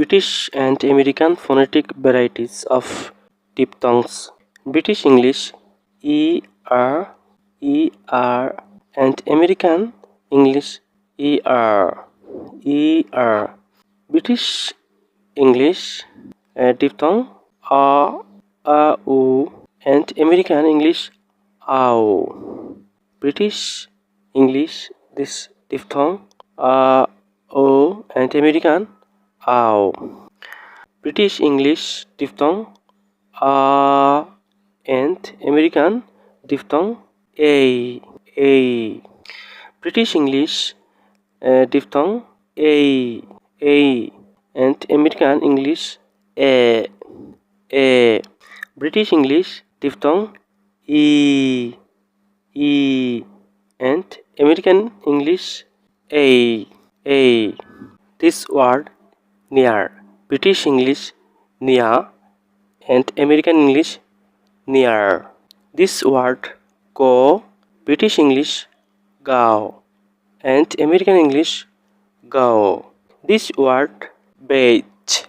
British and American phonetic varieties of diphthongs. British English E R E R and American English E R E R. British English uh, diphthong A A U and American English AU. British English this diphthong A O and American AU. British English diphthong A and American diphthong A A. British English diphthong A A and American English A A. British English diphthong E E and American English A A. This word near. British English near and American English near. This word go. British English go and American English go. This word beach.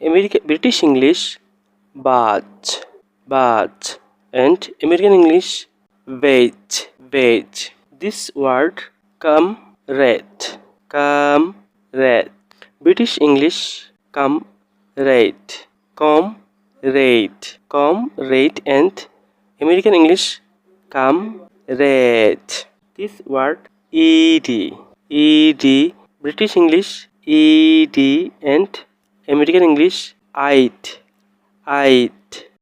American British English badge badge and American English beach beach. This word come red come red. British English come red come red come red and American English come red. This word ed ed British English ed and American English it it